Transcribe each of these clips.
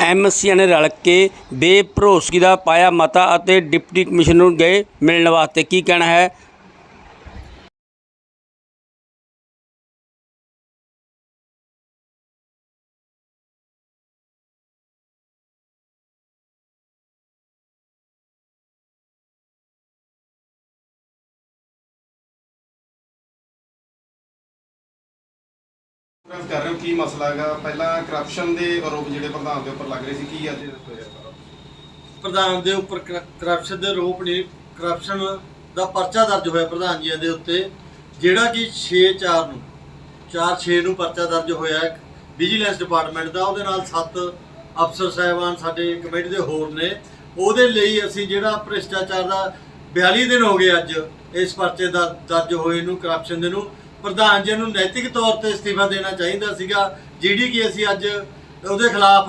ਐਮਸੀਆਂ ਨੇ ਰਲ ਕੇ ਬੇਭਰੋਸਗੀ ਦਾ ਪਾਇਆ ਮਤਾ ਅਤੇ ਡਿਪਟੀ ਕਮਿਸ਼ਨਰ ਨੂੰ ਗਏ ਮਿਲਣ ਵਾਸਤੇ। ਕੀ ਕਹਿਣਾ ਹੈ? ਕਾਨਫਰੰਸ ਕਰ ਰਹੇ ਹੋ? ਕੀ ਮਸਲਾ ਹੈਗਾ? ਪਹਿਲਾਂ ਕਰਪਸ਼ਨ ਦੇ ਆਰੋਪ ਜਿਹੜੇ ਪ੍ਰਧਾਨ ਦੇ ਉੱਪਰ ਲੱਗ ਰਹੇ ਸੀ, ਕੀ ਅੱਜ ਹੋਇਆ? ਸਾਰਾ ਪ੍ਰਧਾਨ ਦੇ ਉੱਪਰ ਕਰਪਸ਼ਨ ਦੇ ਆਰੋਪ ਨੇ ਕਰਪਸ਼ਨ ਦਾ ਪਰਚਾ ਦਰਜ ਹੋਇਆ ਪ੍ਰਧਾਨ ਜੀ ਦੇ ਉੱਤੇ। ਜਿਹੜਾ ਕਿ 6/4 ਨੂੰ 4/6 ਨੂੰ ਪਰਚਾ ਦਰਜ ਹੋਇਆ ਹੈ। ਵਿਜੀਲੈਂਸ ਡਿਪਾਰਟਮੈਂਟ ਦਾ, ਉਹਦੇ ਨਾਲ 7 ਅਫਸਰ ਸਾਹਿਬਾਨ ਸਾਡੇ ਕਮੇਟੀ ਦੇ ਹੋਰ ਨੇ। ਉਹਦੇ ਲਈ ਅਸੀਂ ਜਿਹੜਾ ਭ੍ਰਿਸ਼ਟਾਚਾਰ ਦਾ 42 ਦਿਨ ਹੋ ਗਏ ਅੱਜ, ਇਸ ਪਰਚੇ ਦਾ ਦਰਜ ਹੋਏ ਨੂੰ ਕਰਪਸ਼ਨ ਦੇ ਨੂੰ। ਪ੍ਰਧਾਨ ਜੀ ਨੂੰ ਨੈਤਿਕ ਤੌਰ ਤੇ ਅਸਤੀਫਾ ਦੇਣਾ ਚਾਹੀਦਾ ਸੀਗਾ, ਜਿਹੜੀ ਕਿ ਅਸੀਂ ਅੱਜ ਉਹਦੇ ਖਿਲਾਫ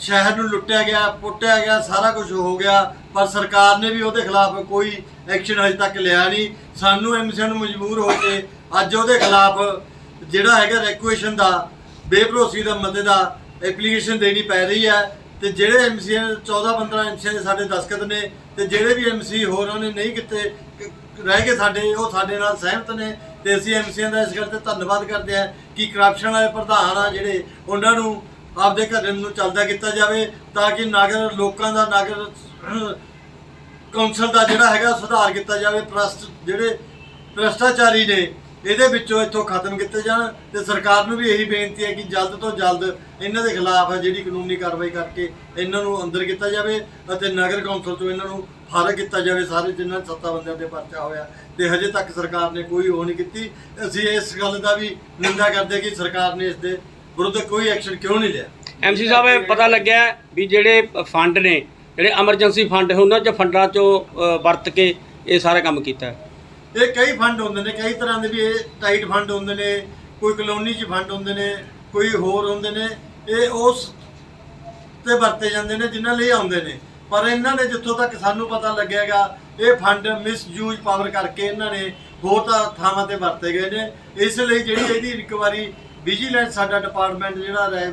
ਸ਼ਹਿਰ ਨੂੰ ਲੁੱਟਿਆ ਗਿਆ, ਪੁੱਟਿਆ ਗਿਆ, ਸਾਰਾ ਕੁਝ ਹੋ ਗਿਆ, ਪਰ ਸਰਕਾਰ ਨੇ ਵੀ ਉਹਦੇ ਖਿਲਾਫ ਕੋਈ ਐਕਸ਼ਨ ਅਜੇ ਤੱਕ ਲਿਆ ਨਹੀਂ। ਸਾਨੂੰ ਐਮਸੀ ਨੂੰ ਮਜਬੂਰ ਹੋ ਕੇ ਅੱਜ ਉਹਦੇ ਖਿਲਾਫ ਜਿਹੜਾ ਹੈਗਾ ਰੈਕੁਏਸ਼ਨ ਦਾ, ਬੇਭਰੋਸੀ ਦਾ ਮਤੇ ਦਾ ਐਪਲੀਕੇਸ਼ਨ ਦੇਣੀ ਪੈ ਰਹੀ ਹੈ ਤੇ ਜਿਹੜੇ ਐਮਸੀ 14 15 ਐਮਸੀ ਦੇ ਸਾਡੇ ਦਸਖਤ ਨੇ ਤੇ ਜਿਹੜੇ ਵੀ ਐਮਸੀ ਹੋਰਾਂ ਨੇ ਨਹੀਂ ਕੀਤੇ ਰਹਿ ਗਏ ਸਾਡੇ, ਉਹ ਸਾਡੇ ਨਾਲ ਸਹਿਮਤ ਨੇ। ਤੇ ਅਸੀਂ ਐਮਸੀਆਂ ਦਾ ਇਸ ਗੱਲ ਤੇ ਧੰਨਵਾਦ ਕਰਦੇ ਹਾਂ ਕਿ ਕਰਪਸ਼ਨ ਵਾਲੇ ਪ੍ਰਧਾਨ ਆ ਜਿਹੜੇ, ਉਹਨਾਂ ਨੂੰ ਆਪਦੇ ਘਰ ਨੂੰ ਚੱਲਦਾ ਕੀਤਾ ਜਾਵੇ ਤਾਂ ਕਿ ਨਾਗਰ, ਲੋਕਾਂ ਦਾ ਨਾਗਰ ਕੌਂਸਲ ਦਾ ਜਿਹੜਾ ਹੈਗਾ ਸੁਧਾਰ ਕੀਤਾ ਜਾਵੇ, ਪ੍ਰਸਤ ਜਿਹੜੇ ਭ੍ਰਸ਼ਟਾਚਾਰੀ ਨੇ ਇਹਦੇ ਵਿੱਚੋਂ ਇੱਥੋਂ ਖਤਮ ਕੀਤੇ ਜਾਣ ਤੇ ਸਰਕਾਰ ਨੂੰ ਵੀ ਇਹੀ ਬੇਨਤੀ ਹੈ ਕਿ ਜਲਦ ਤੋਂ ਜਲਦ ਇਹਨਾਂ ਦੇ ਖਿਲਾਫ ਜਿਹੜੀ ਕਾਨੂੰਨੀ ਕਾਰਵਾਈ ਕਰਕੇ ਇਹਨਾਂ ਨੂੰ ਅੰਦਰ ਕੀਤਾ ਜਾਵੇ ਅਤੇ ਨਗਰ ਕੌਂਸਲ ਤੋਂ ਇਹਨਾਂ ਨੂੰ ਫਾਰਗ ਕੀਤਾ ਜਾਵੇ ਸਾਰੇ ਜਿਨ੍ਹਾਂ ਸੱਤਾ ਬੰਦਿਆਂ 'ਤੇ ਪਰਚਾ ਹੋਇਆ ਤੇ ਹਜੇ ਤੱਕ ਸਰਕਾਰ ਨੇ ਕੋਈ ਉਹ ਨਹੀਂ ਕੀਤੀ। ਅਸੀਂ ਇਸ ਗੱਲ ਦਾ ਵੀ ਨਿੰਦਾ ਕਰਦੇ ਕਿ ਸਰਕਾਰ ਨੇ ਇਸ ਦੇ ਵਿਰੁੱਧ ਕੋਈ ਐਕਸ਼ਨ ਕਿਉਂ ਨਹੀਂ ਲਿਆ। ਐਮਸੀ ਸਾਹਿਬ, ਇਹ ਪਤਾ ਲੱਗਿਆ ਵੀ ਜਿਹੜੇ ਫੰਡ ਨੇ, ਜਿਹੜੇ ਐਮਰਜੈਂਸੀ ਫੰਡ ਉਹਨਾਂ 'ਚ ਫੰਡਾਂ 'ਚੋਂ ਵਰਤ ਕੇ ਇਹ ਸਾਰਾ ਕੰਮ ਕੀਤਾ। ਇਹ ਕਈ ਫੰਡ ਹੁੰਦੇ ਨੇ, ਕਈ ਤਰ੍ਹਾਂ ਦੇ ਵੀ ਇਹ ਟਾਈਟ ਫੰਡ ਹੁੰਦੇ ਨੇ, ਕੋਈ ਕਲੋਨੀ 'ਚ ਫੰਡ ਹੁੰਦੇ ਨੇ, ਕੋਈ ਹੋਰ ਹੁੰਦੇ ਨੇ, ਇਹ ਉਸ ਤੇ ਵਰਤੇ ਜਾਂਦੇ ਨੇ, ਜਿਨ੍ਹਾਂ ਲਈ ਆਉਂਦੇ ਨੇ। ਪਰ ਇਹਨਾਂ ਨੇ ਜਿੱਥੋਂ ਤੱਕ ਸਾਨੂੰ ਪਤਾ ਲੱਗਿਆਗਾ, ਇਹ ਫੰਡ ਮਿਸਯੂਜ਼ ਪਾਵਰ ਕਰਕੇ ਇਹਨਾਂ ਨੇ ਹੋਰ ਥਾਵਾਂ ਤੇ ਵਰਤੇ ਗਏ ਨੇ। ਇਸ ਲਈ ਜਿਹੜੀ ਇਹਦੀ ਰਿਕਵਰੀ ਵਿਜੀਲੈਂਸ ਸਾਡਾ ਡਿਪਾਰਟਮੈਂਟ ਜਿਹੜਾ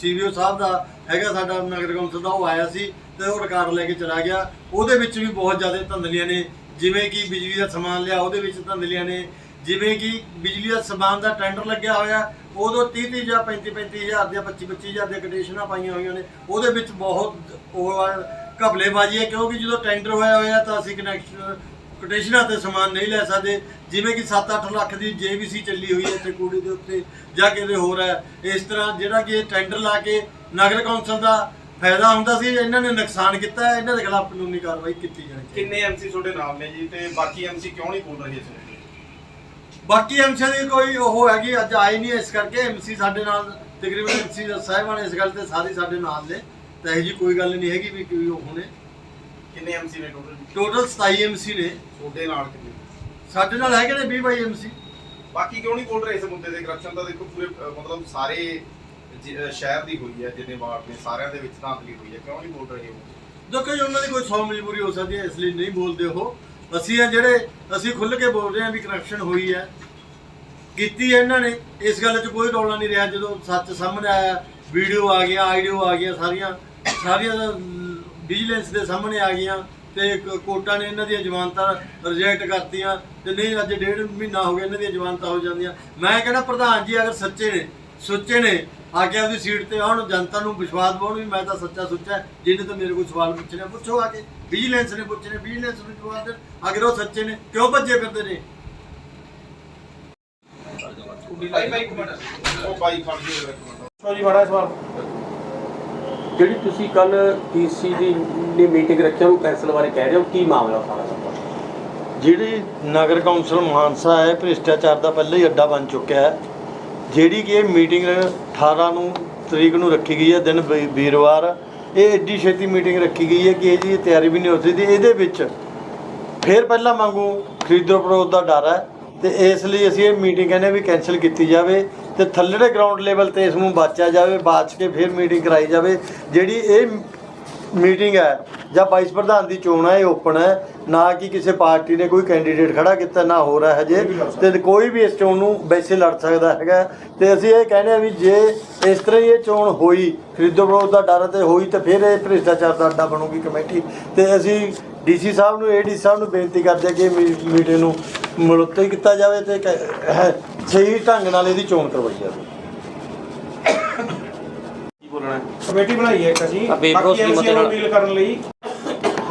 ਸੀਰੀਓ ਸਾਹਿਬ ਦਾ ਹੈਗਾ, ਸਾਡਾ ਨਗਰ ਕੌਂਸਲ ਦਾ, ਉਹ ਆਇਆ ਸੀ ਤੇ ਉਹ ਰਿਕਾਰਡ ਲੈ ਕੇ ਚਲਾ ਗਿਆ। ਉਹਦੇ ਵਿੱਚ ਵੀ ਬਹੁਤ ਜ਼ਿਆਦਾ ਧੰਦਲੀਆਂ ਨੇ। ਜਿਵੇਂ ਕਿ ਬਿਜਲੀ ਦਾ ਸਮਾਨ ਲਿਆ, ਉਹਦੇ ਵਿੱਚ ਧੰਦਲੀਆਂ ਨੇ ਜਿਵੇਂ ਕਿ ਬਿਜਲੀ ਦਾ ਸਮਾਨ ਦਾ ਟੈਂਡਰ ਲੱਗਿਆ ਹੋਇਆ, ਉਦੋਂ 30 30 ਜਾਂ 35 35 ਹਜ਼ਾਰ ਦੀਆਂ 25 25 ਹਜ਼ਾਰ ਦੀਆਂ ਕੰਡੀਸ਼ਨਾਂ ਪਾਈਆਂ ਹੋਈਆਂ ਨੇ। ਉਹਦੇ ਵਿੱਚ ਬਹੁਤ ਉਹ ਘਬਲੇਬਾਜ਼ੀ ਹੈ, ਕਿਉਂਕਿ ਜਦੋਂ ਟੈਂਡਰ ਹੋਇਆ ਹੋਇਆ ਤਾਂ ਅਸੀਂ ਕਨੈਕਸ਼ਨ ਕੋਟੇਸ਼ਨਾਂ ਤੇ ਸਮਾਨ ਨਹੀਂ ਲੈ ਸਕਦੇ। ਜਿਵੇਂ ਕਿ 7-8 ਲੱਖ ਦੀ ਜੇਬੀਸੀ ਚੱਲੀ ਹੋਈ ਹੈ ਇੱਥੇ ਕੂੜੀ ਦੇ ਉੱਤੇ, ਜਾਂ ਕਿਤੇ ਹੋਰ ਹੈ। ਇਸ ਤਰ੍ਹਾਂ ਜਿਹੜਾ ਕਿ ਟੈਂਡਰ ਲਾ ਕੇ ਨਗਰ ਕੌਂਸਲ ਦਾ ਫਾਇਦਾ ਹੁੰਦਾ ਸੀ ਇਹਨਾਂ ਨੇ ਨੁਕਸਾਨ ਕੀਤਾ ਇਹਨਾਂ ਦੇ ਖਿਲਾਫ ਕਾਨੂੰਨੀ ਕਾਰਵਾਈ ਕੀਤੀ ਜਾਣੀ ਚਾਹੀਦੀ। ਕਿੰਨੇ ਐਮਸੀ ਤੁਹਾਡੇ ਨਾਲ ਨੇ ਜੀ ਤੇ ਬਾਕੀ ਐਮਸੀ ਕਿਉਂ ਨਹੀਂ ਬੋਲ ਰਹੇ ਇਸ ਤੇ? ਬਾਕੀ ਐਮਸੀ ਦੀ ਕੋਈ ਉਹ ਹੈਗੀ ਅੱਜ ਆਏ ਨਹੀਂ ਇਸ ਕਰਕੇ ਐਮਸੀ ਸਾਡੇ ਨਾਲ ਤਕਰੀਬਨ ਐਮਸੀ ਸਾਹਿਬਾਨ ਇਸ ਗੱਲ ਤੇ ਸਾਰੇ ਸਾਡੇ ਨਾਲ ਨੇ। ਤਾਂ ਇਹ ਜੀ ਕੋਈ ਗੱਲ ਨਹੀਂ ਹੈਗੀ ਵੀ ਕੋਈ ਉਹ ਹੋਣੇ। ਕਿੰਨੇ ਐਮਸੀ ਨੇ ਟੋਟਲ ਟੋਟਲ 27 ਐਮਸੀ ਨੇ। ਤੁਹਾਡੇ ਨਾਲ ਕਿੰਨੇ? ਸਾਡੇ ਨਾਲ ਹੈਗੇ ਨੇ 20 ਬਾਈ ਐਮਸੀ ਬਾਕੀ ਕਿਉਂ ਨਹੀਂ ਬੋਲ ਰਹੇ ਇਸ ਮੁੱਦੇ ਤੇ ਕਰਪਸ਼ਨ ਤਾਂ ਦੇਖੋ ਪੂਰੇ ਅ, ਮਤਲਬ ਸਾਰੇ ਜ- ਸ਼ਹਿਰ ਦੀ ਹੋਈ ਹੈ, ਜਿੰਨੇ ਵਾਰਡ ਨੇ, ਸਾਰਿਆਂ ਦੇ ਵਿੱਚ ਧਾਂਦਲੀ ਹੋਈ ਹੈ। ਕਿਉਂ ਨਹੀਂ ਬੋਲ ਰਹੇ ਉਹ? ਦੇਖੋ ਜੀ, ਉਹਨਾਂ ਦੀ ਕੋਈ ਸੌ ਮਜਬੂਰੀ ਹੋ ਸਕਦੀ ਹੈ, ਇਸ ਲਈ ਨਹੀਂ ਬੋਲਦੇ ਉਹ। ਅਸੀਂ ਆ ਜਿਹੜੇ, ਅਸੀਂ ਖੁੱਲ੍ਹ ਕੇ ਬੋਲ ਰਹੇ ਹਾਂ ਵੀ ਕਰਪਸ਼ਨ ਹੋਈ ਹੈ। ਕੀਤੀ ਹੈ ਇਹਨਾਂ ਨੇ, ਇਸ ਗੱਲ 'ਚ ਕੋਈ ਰੌਲਾ ਨਹੀਂ ਰਿਹਾ। ਜਦੋਂ ਸੱਚ ਸਾਹਮਣੇ ਆਇਆ, ਵੀਡੀਓ ਆ ਗਿਆ ਆਡੀਓ ਆ ਗਿਆ ਸਾਰੀਆਂ ਸਾਰੀਆਂ ਵਿਜੀਲੈਂਸ ਦੇ ਸਾਹਮਣੇ ਆ ਗਈਆਂ ਤੇ ਕ- ਕੋਰਟਾਂ ਨੇ ਇਹਨਾਂ ਦੀਆਂ ਜ਼ਮਾਨਤਾਂ ਰਿਜੈਕਟ ਕਰਤੀਆਂ ਤੇ ਨਹੀਂ, ਅੱਜ ਡੇਢ ਮਹੀਨਾ ਹੋ ਗਿਆ ਇਹਨਾਂ ਦੀਆਂ ਜ਼ਮਾਨਤਾਂ ਹੋ ਜਾਂਦੀਆਂ। ਮੈਂ ਕਹਿੰਦਾ, ਪ੍ਰਧਾਨ ਜੀ, ਅਗਰ ਸੱਚੇ ਨੇ ਸੁੱਚੇ ਨੇ। ਆ ਕੇ ਆਪਦੀ ਸੀਟ ਤੇ ਆਉਣ ਜਨਤਾ ਨੂੰ ਵਿਸ਼ਵਾਸ ਦਿਵਾਉਣ ਵੀ ਮੈਂ ਤਾਂ ਸੱਚਾ ਸੁੱਚਾ। ਜਿਹਨੇ ਤਾਂ ਮੇਰੇ ਕੋਲ ਸਵਾਲ ਪੁੱਛਣੇ ਪੁੱਛੋ ਆ ਕੇ। ਵਿਜੀਲੈਂਸ ਨੇ ਪੁੱਛਣੇ ਵਿਜੀਲੈਂਸ ਨੂੰ ਜਵਾਬ ਦੇਣ। ਅਗਰ ਉਹ ਸੱਚੇ ਨੇ ਕਿਉਂ ਭੱਜੇ ਫਿਰਦੇ ਨੇ? ਉਹ ਸੋ ਜੀ ਬੜਾ ਸਵਾਲ ਜਿਹੜੀ ਤੁਸੀਂ ਕੱਲ ਪੀਸੀ ਦੀ ਦੀ ਮੀਟਿੰਗ ਰੱਖੀ ਉਹ ਕੈਂਸਲ ਬਾਰੇ ਕਹਿ ਰਹੇ ਹੋ ਕੀ ਮਾਮਲਾ ਸਾਰਾ ਜਿਹੜੀ ਨਗਰ ਕੌਂਸਲ ਮਾਨਸਾ ਹੈ ਭ੍ਰਿਸ਼ਟਾਚਾਰ ਦਾ ਪਹਿਲਾਂ ਹੀ ਅੱਡਾ ਬਣ ਚੁੱਕਿਆ ਹੈ। ਜਿਹੜੀ ਕਿ ਇਹ ਮੀਟਿੰਗ 18 ਨੂੰ ਤਰੀਕ ਨੂੰ ਰੱਖੀ ਗਈ ਹੈ, ਦਿਨ ਵੀ- ਵੀਰਵਾਰ, ਇਹ ਐਡੀ ਛੇਤੀ ਮੀਟਿੰਗ ਰੱਖੀ ਗਈ ਹੈ ਕਿ ਇਹਦੀ ਤਿਆਰੀ ਵੀ ਨਹੀਂ ਹੋ ਸਕਦੀ। ਇਹਦੇ ਵਿੱਚ ਫਿਰ ਪਹਿਲਾਂ ਵਾਂਗੂ ਖਰੀਦੋ ਫਰੋਖਤ ਦਾ ਡਰ ਹੈ ਤੇ ਇਸ ਲਈ ਅਸੀਂ ਇਹ ਮੀਟਿੰਗ ਕਹਿੰਦੇ ਵੀ ਕੈਨਸਲ ਕੀਤੀ ਜਾਵੇ ਤੇ ਥੱਲੜੇ ਗਰਾਊਂਡ ਲੈਵਲ ਤੇ ਇਸ ਨੂੰ ਬਾਚਿਆ ਜਾਵੇ, ਬਾਚ ਕੇ ਫਿਰ ਮੀਟਿੰਗ ਕਰਾਈ ਜਾਵੇ। ਜਿਹੜੀ ਇਹ ਮੀਟਿੰਗ ਹੈ ਜਾਂ ਵਾਈਸ ਪ੍ਰਧਾਨ ਦੀ ਚੋਣ ਹੈ ਇਹ ਓਪਨ ਹੈ। ਨਾ ਕਿ ਕਿਸੇ ਪਾਰਟੀ ਨੇ ਕੋਈ ਕੈਂਡੀਡੇਟ ਖੜਾ ਕੀਤਾ ਨਾ ਹੋ ਰਿਹਾ ਹਜੇ। ਤੇ ਕੋਈ ਵੀ ਇਸ ਚੋਣ ਨੂੰ ਵੈਸੇ ਲੜ ਸਕਦਾ ਹੈਗਾ। ਤੇ ਅਸੀਂ ਇਹ ਕਹਿੰਦੇ ਆ ਵੀ ਜੇ ਇਸ ਤਰ੍ਹਾਂ ਹੀ ਇਹ ਚੋਣ ਹੋਈ ਖਰੀਦੋ ਵਿਰੋਧ ਦਾ ਡਰ ਤੇ ਹੋਈ ਤੇ ਫਿਰ ਇਹ ਭ੍ਰਿਸ਼ਟਾਚਾਰ ਦਾ ਅੱਡਾ ਬਣੂਗੀ ਕਮੇਟੀ। ਤੇ ਅਸੀਂ ਡੀਸੀ ਸਾਹਿਬ ਨੂੰ ਏਡੀ ਸਾਹਿਬ ਨੂੰ ਬੇਨਤੀ ਕਰਦੇ ਕਿ ਮੀਟਿੰਗ ਨੂੰ ਮੁਲਤਵੀ ਕੀਤਾ ਜਾਵੇ ਤੇ ਸਹੀ ਢੰਗ ਨਾਲ ਇਹਦੀ ਚੋਣ ਕਰਵਾਈ ਜਾਵੇ ਕੀ ਬੋਲਣਾ ਹੈ? ਕਮੇਟੀ ਬਣਾਈ ਹੈ ਇੱਕ ਅਸੀਂ। ਆ ਬਾਕੀ ਮਤੇ ਐਮਸੀਆਂ ਨਾਲ। ਅਪੀਲ ਕਰਨ ਲਈ।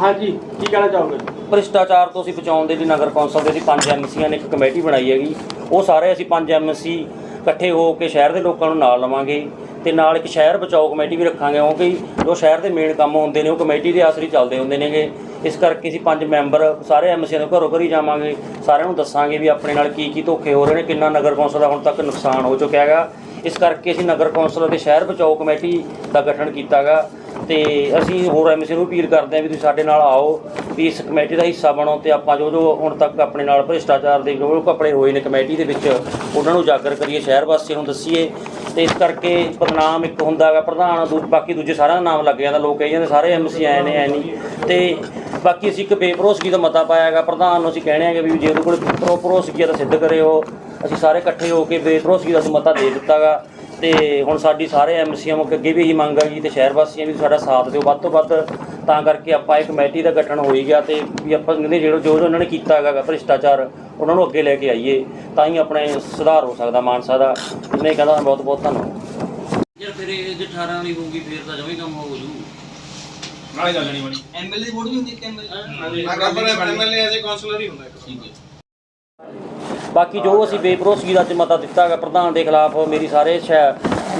ਹਾਂਜੀ ਕੀ ਕਹਿਣਾ ਚਾਹੋਗੇ? ਭ੍ਰਿਸ਼ਟਾਚਾਰ ਤੋਂ ਅਸੀਂ ਬਚਾਉਣ ਦੇ ਲਈ ਨਗਰ ਕੌਂਸਲ ਦੇ ਅਸੀਂ ਪੰਜ ਐਮਸੀਆਂ ਨੇ ਇੱਕ ਕਮੇਟੀ ਬਣਾਈ ਹੈਗੀ। ਉਹ ਸਾਰੇ ਅਸੀਂ ਪੰਜ ਐਮਸੀ ਇਕੱਠੇ ਹੋ ਕੇ ਸ਼ਹਿਰ ਦੇ ਲੋਕਾਂ ਨੂੰ ਨਾਲ ਲਵਾਂਗੇ ਤੇ ਨਾਲ ਇੱਕ ਸ਼ਹਿਰ ਬਚਾਓ ਕਮੇਟੀ ਵੀ ਰੱਖਾਂਗੇ ਕਿਉਂਕਿ ਜੋ ਸ਼ਹਿਰ ਦੇ ਮੇਨ ਕੰਮ ਹੁੰਦੇ ਨੇ ਉਹ ਕਮੇਟੀ ਦੇ ਆਸਰੇ ਚੱਲਦੇ ਹੁੰਦੇ ਨੇਗੇ। ਇਸ ਕਰਕੇ ਅਸੀਂ ਪੰਜ ਮੈਂਬਰ ਸਾਰੇ ਐਮਸੀਆਂ ਦੇ ਘਰੋਂ ਘਰੀ ਜਾਵਾਂਗੇ। ਸਾਰਿਆਂ ਨੂੰ ਦੱਸਾਂਗੇ ਵੀ ਆਪਣੇ ਨਾਲ ਕੀ ਕੀ ਧੋਖੇ ਹੋ ਰਹੇ ਨੇ ਕਿੰਨਾ ਨਗਰ ਕੌਂਸਲ ਦਾ ਹੁਣ ਤੱਕ ਨੁਕਸਾਨ ਹੋ ਚੁੱਕਿਆ ਹੈਗਾ। ਇਸ ਕਰਕੇ ਅਸੀਂ ਨਗਰ ਕੌਂਸਲ ਅਤੇ ਸ਼ਹਿਰ ਬਚਾਓ ਕਮੇਟੀ ਦਾ ਗਠਨ ਕੀਤਾਗਾ ਤੇ ਅਸੀਂ ਹੋਰ ਐਮਸੀ ਨੂੰ ਅਪੀਲ ਕਰਦੇ ਹਾਂ ਵੀ ਤੁਸੀਂ ਸਾਡੇ ਨਾਲ ਆਓ ਵੀ ਇਸ ਕਮੇਟੀ ਦਾ ਹਿੱਸਾ ਬਣੋ ਤੇ ਆਪਾਂ ਜੋ ਜੋ ਹੁਣ ਤੱਕ ਆਪਣੇ ਨਾਲ ਭ੍ਰਿਸ਼ਟਾਚਾਰ ਦੇ ਜੋ ਕੱਪੜੇ ਹੋਏ ਨੇ ਕਮੇਟੀ ਦੇ ਵਿੱਚ, ਉਹਨਾਂ ਨੂੰ ਉਜਾਗਰ ਕਰੀਏ, ਸ਼ਹਿਰ ਵਾਸੀਆਂ ਨੂੰ ਦੱਸੀਏ ਤੇ ਇਸ ਕਰਕੇ ਬਦਨਾਮ ਇੱਕ ਹੁੰਦਾ ਹੈਗਾ ਪ੍ਰਧਾਨ, ਦੂ, ਬਾਕੀ ਦੂਜੇ ਸਾਰਿਆਂ ਦਾ ਨਾਮ ਲੱਗ ਜਾਂਦਾ, ਲੋਕ ਕਹੀ ਜਾਂਦੇ ਸਾਰੇ ਐਮਸੀ ਆਏ ਨੇ, ਐ ਨਹੀਂ। ਤੇ ਬਾਕੀ ਅਸੀਂ ਇੱਕ ਬੇਭਰੋਸਗੀ ਦਾ ਮਤਾ ਪਾਇਆ ਹੈਗਾ ਪ੍ਰਧਾਨ ਨੂੰ ਅਸੀਂ ਕਹਿਣੇ ਹੈਗੇ ਵੀ ਜੇ ਉਹਦੇ ਕੋਲ ਪ੍ਰੋ ਹੈ ਤਾਂ ਸਿੱਧ ਕਰੇ ਉਹ ਅਸੀਂ ਸਾਰੇ ਇਕੱਠੇ ਹੋ ਕੇ ਬੇਭਰੋਸਗੀ ਦਾ ਅਸੀਂ ਮਤਾ ਦੇ ਦਿੱਤਾਗਾ ਤੇ ਹੁਣ ਸਾਡੀ ਸਾਰੇ ਐਮਸੀਆਂ ਨੂੰ ਅੱਗੇ ਵੀ ਇਹੀ ਮੰਗ ਹੈਗੀ ਤੇ ਸ਼ਹਿਰ ਵਾਸੀਆਂ ਵੀ ਸਾਡਾ ਸਾਥ ਦਿਓ। ਵੱਧ ਤੋਂ ਵੱਧ ਤਾਂ ਕਰਕੇ ਆਪਾਂ ਇੱਕ ਕਮੇਟੀ ਦਾ ਗਠਨ ਹੋਈ ਗਿਆ ਤੇ ਵੀ ਆਪਾਂ ਕਹਿੰਦੇ ਜਿਹੜਾ ਜੋ ਜੋ ਉਹਨਾਂ ਨੇ ਕੀਤਾ ਹੈਗਾ ਭ੍ਰਿਸ਼ਟਾਚਾਰ ਉਹਨਾਂ ਨੂੰ ਅੱਗੇ ਲੈ ਕੇ ਆਈਏ ਤਾਂ ਹੀ ਆਪਣੇ ਸੁਧਾਰ ਹੋ ਸਕਦਾ ਮਾਨਸਾ ਦਾ। ਮੈਂ ਕਹਿੰਦਾ ਬਹੁਤ ਬਹੁਤ ਧੰਨਵਾਦ। ਯਾਰ ਫਿਰ ਇਹ ਜੇ 18 ਵਾਲੀ ਹੋਊਗੀ ਫਿਰ ਤਾਂ ਜਮੇ ਕੰਮ ਹੋ ਜੂ ਨਾਲੇ ਗੱਲ ਨਹੀਂ ਬਣੀ। ਐਮਐਲਏ ਵੋਟ ਵੀ ਹੁੰਦੀ ਇੱਕ ਐਮਐਲਏ ਮੈਂ ਐਮਐਲਏ ਐਜ਼ ਕਾਉਂਸਲਰ ਹੀ ਹੁੰਦਾ ਠੀਕ ਹੈ। ਬਾਕੀ ਜੋ ਅਸੀਂ ਬੇਭਰੋਸਗੀ ਦਾ ਅੱਜ ਮਤਾ ਦਿੱਤਾ ਹੈਗਾ, ਪ੍ਰਧਾਨ ਦੇ ਖਿਲਾਫ ਮੇਰੀ ਸਾਰੇ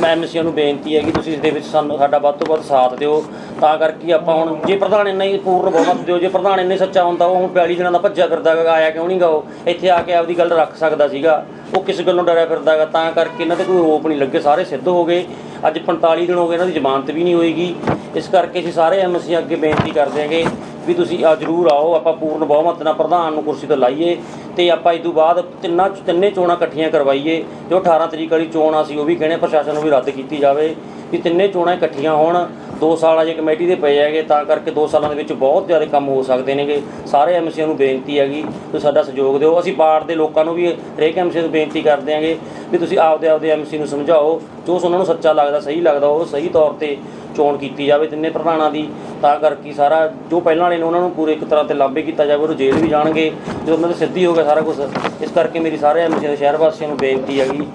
ਐਮਸੀਆਂ ਨੂੰ ਬੇਨਤੀ ਹੈ ਕਿ ਤੁਸੀਂ ਇਸ ਦੇ ਵਿੱਚ ਸਾਨੂੰ ਸਾਡਾ ਵੱਧ ਤੋਂ ਵੱਧ ਸਾਥ ਦਿਓ। ਤਾਂ ਕਰਕੇ ਆਪਾਂ ਹੁਣ ਜੇ ਪ੍ਰਧਾਨ ਇੰਨਾ ਹੀ ਪੂਰਨ ਬਹੁਮਤ ਦਿਓ, ਜੇ ਪ੍ਰਧਾਨ ਇੰਨੇ ਸੱਚਾ ਹੁੰਦਾ, ਉਹ ਹੁਣ 42 ਦਿਨਾਂ ਦਾ ਭੱਜਿਆ ਫਿਰਦਾ ਹੈਗਾ, ਆਇਆ ਕਿਉਂ ਨਹੀਂ ਗਾ ਉਹ? ਇੱਥੇ ਆ ਕੇ ਆਪਦੀ ਗੱਲ ਰੱਖ ਸਕਦਾ ਸੀਗਾ। ਉਹ ਕਿਸ ਗੱਲੋਂ ਡਰਿਆ ਫਿਰਦਾ ਹੈਗਾ? ਤਾਂ ਕਰਕੇ ਇਹਨਾਂ ਤੇ ਕੋਈ ਰੋਪ ਨਹੀਂ ਲੱਗੇ, ਸਾਰੇ ਸਿੱਧ ਹੋ ਗਏ। ਅੱਜ 45 ਦਿਨ ਹੋ ਗਏ, ਇਹਨਾਂ ਦੀ ਜ਼ਮਾਨਤ ਵੀ ਨਹੀਂ ਹੋਏਗੀ। ਇਸ ਕਰਕੇ ਅਸੀਂ ਸਾਰੇ ਐਮਸੀ ਅੱਗੇ ਬੇਨਤੀ ਕਰਦੇ ਹਾਂਗੇ। ਵੀ ਤੁਸੀਂ ਆ ਜ਼ਰੂਰ ਆਓ, ਆਪਾਂ ਪੂਰਨ ਬਹੁਮਤ ਨਾਲ ਪ੍ਰਧਾਨ ਨੂੰ ਕੁਰਸੀ ਤੋਂ ਲਾਈਏ ਤੇ ਆਪਾਂ ਇਸ ਤੋਂ ਬਾਅਦ ਤਿੰਨਾਂ ਤਿੰਨੇ ਚੋਣਾਂ ਇਕੱਠੀਆਂ ਕਰਵਾਈਏ, ਜੋ 18 ਤਰੀਕ ਵਾਲੀ ਚੋਣ ਆ ਸੀ ਉਹ ਵੀ ਕਹਿੰਦੇ ਪ੍ਰਸ਼ਾਸਨ ਨੂੰ ਵੀ ਰੱਦ ਕੀਤੀ ਜਾਵੇ ਵੀ ਤਿੰਨੇ ਚੋਣਾਂ ਇਕੱਠੀਆਂ ਹੋਣ। 2 ਸਾਲ ਅਜੇ ਕਮੇਟੀ ਦੇ ਪਏ ਹੈਗੇ, ਤਾਂ ਕਰਕੇ 2 ਸਾਲਾਂ ਦੇ ਵਿੱਚ ਬਹੁਤ ਜ਼ਿਆਦਾ ਕੰਮ ਹੋ ਸਕਦੇ ਨੇਗੇ। ਸਾਰੇ ਐਮਸੀਆਂ ਨੂੰ ਬੇਨਤੀ ਹੈਗੀ ਤੁਸੀਂ ਸਾਡਾ ਸਹਿਯੋਗ ਦਿਓ। ਅਸੀਂ ਬਾੜ ਦੇ ਲੋਕਾਂ ਨੂੰ ਵੀ ਹਰੇਕ ਐਮਸੀ ਨੂੰ ਬੇਨਤੀ ਕਰਦੇ ਹਾਂਗੇ ਵੀ ਤੁਸੀਂ ਆਪਦੇ ਆਪਦੇ ਐਮਸੀ ਨੂੰ ਸਮਝਾਓ, ਜੋ ਉਹਨਾਂ ਨੂੰ ਸੱਚਾ ਲੱਗਦਾ, ਸਹੀ ਲੱਗਦਾ, ਉਹ ਸਹੀ ਤੌਰ ਤੇ ਚੋਣ ਕੀਤੀ ਜਾਵੇ ਤਿੰਨੇ ਪ੍ਰਧਾਨਾਂ ਦੀ। ਤਾਂ ਕਰਕੇ ਸਾਰਾ ਜੋ ਪਹਿਲਾਂ ਵਾਲੇ ਨੇ ਉਹਨਾਂ ਨੂੰ ਪੂਰੇ ਇੱਕ ਤਰ੍ਹਾਂ ਤੇ ਲਾਂਭੇ ਕੀਤਾ ਜਾਵੇ, ਉਹ ਜੇਲ੍ਹ ਵੀ ਜਾਣਗੇ। ਜਦੋਂ ਉਹਨਾਂ ਦੇ ਸਿੱਧੀ ਹੋ ਗਿਆ ਸਾਰਾ ਕੁਝ ਇਸ ਕਰਕੇ ਮੇਰੀ ਸਾਰੇ ਐਮਸੀ ਦੇ ਸ਼ਹਿਰ ਵਾਸੀਆਂ ਨੂੰ ਬੇਨਤੀ ਹੈਗੀ